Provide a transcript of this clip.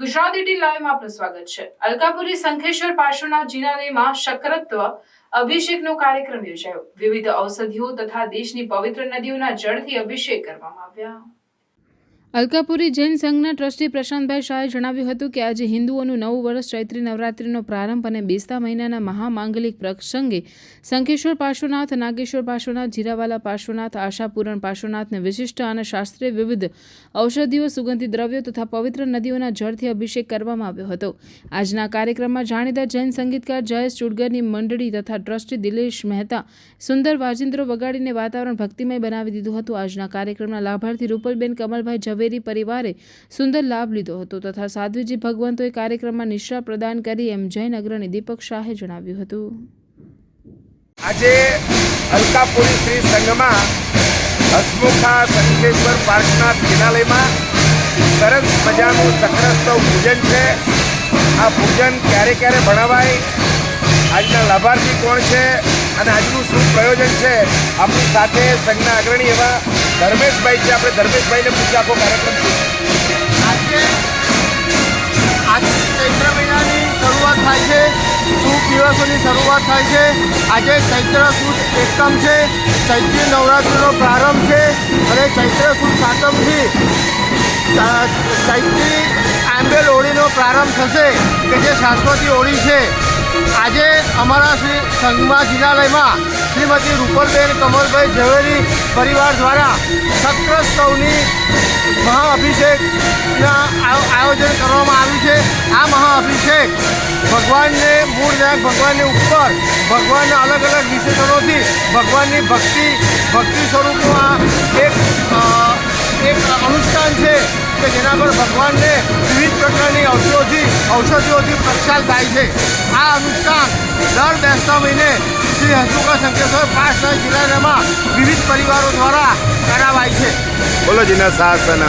Gujarat eighteen લાઈવમાં આપનું સ્વાગત છે. અલકાપુરી શંખેશ્વર પાર્શ્વનાથ જીનાલયમાં શકરત્વ અભિષેકનો કાર્યક્રમ યોજાયો. વિવિધ ઔષધિઓ તથા દેશની પવિત્ર નદીઓના જળથી અભિષેક કરવામાં આવ્યા. અલકાપુરી જૈન સંઘના ટ્રસ્ટી પ્રશાંતભાઈ શાહે જણાવ્યું હતું કે આજે હિન્દુઓનું નવું વર્ષ ચૈત્રી નવરાત્રિનો પ્રારંભ અને બેસતા મહિનાના મહામાંગલિક પ્રસંગે શંખેશ્વર પાર્શ્વનાથ, નાગેશ્વર પાર્શ્વનાથ, જીરાવાલા પાર્શ્વનાથ, આશાપૂરણ પાર્શ્વનાથને વિશિષ્ટ અને શાસ્ત્રીય વિવિધ ઔષધિઓ, સુગંધિત દ્રવ્યો તથા પવિત્ર નદીઓના જળથી અભિષેક કરવામાં આવ્યો હતો. આજના કાર્યક્રમમાં જાણીતા જૈન સંગીતકાર જયેશ ચુડગરની મંડળી તથા ટ્રસ્ટી દિલેશ મહેતા સુંદર વાજિંદ્રો વગાડીને વાતાવરણ ભક્તિમય બનાવી દીધું હતું. આજના કાર્યક્રમના લાભાર્થી રૂપલબેન કમલભાઈ ઝવેરી પરિવારે સુંદર લાભ લીધો હતો તથા સાધ્વીજી ભગવંતોએ કાર્યક્રમમાં નિશ્રા પ્રદાન કરી એમ જૈન અગ્રણી દીપક શાહે જણાવ્યું હતું. આજે અલકાપુરી શ્રી સંઘમાં હસમુખા સંકેશ્વર પાર્કના ફિનાલેમાં સરસ મજાનું સક્રસ્તવ પૂજન છે. આ પૂજન ક્યારે ક્યારે ભણાવાય? આજના લાભાર્થી કોણ છે? અને આજનું શું પ્રયોજન છે? આપણી સાથે સંઘના અગ્રણી એવા ધર્મેશભાઈ છે, આપણે ધર્મેશભાઈને પૂછીએ આખો કાર્યક્રમ આજે આજે ચૈત્ર મહિનાની શરૂઆત થાય છે, શુભ દિવસોની શરૂઆત થાય છે. આજે ચૈત્ર સુદ એકમ છે, ચૈત્રી નવરાત્રિનો પ્રારંભ છે અને ચૈત્ર સુદ સાતમથી ચૈત્રી આંબેલ હોળીનો પ્રારંભ થશે, કે જે શાશ્વતી હોળી છે. આજે અમારા શ્રી સંઘમાં જિનાલયમાં શ્રીમતી રૂપલબેન કમલભાઈ ઝવેરી પરિવાર દ્વારા શક્રોત્સવની મહાઅભિષેકના આયોજન કરવામાં આવ્યું છે. આ મહાઅભિષેક ભગવાનને મૂળ નાયક ભગવાનની ઉપર, ભગવાનના અલગ અલગ વિશેષણોથી, ભગવાનની ભક્તિ ભક્તિ સ્વરૂપનું આ એક એક અનુષ્ઠાન છે કે જેના પર ભગવાનને વિવિધ પ્રકારની ઔષધિ ઔષધિઓથી પ્રક્ષાલ થાય છે. આ અનુષ્ઠાન દર બેસતા મહિને શ્રી હસુકા પાંચ પાસના જિલ્લામાં વિવિધ પરિવારો દ્વારા કરાવાય છે. બોલો જીના શાસન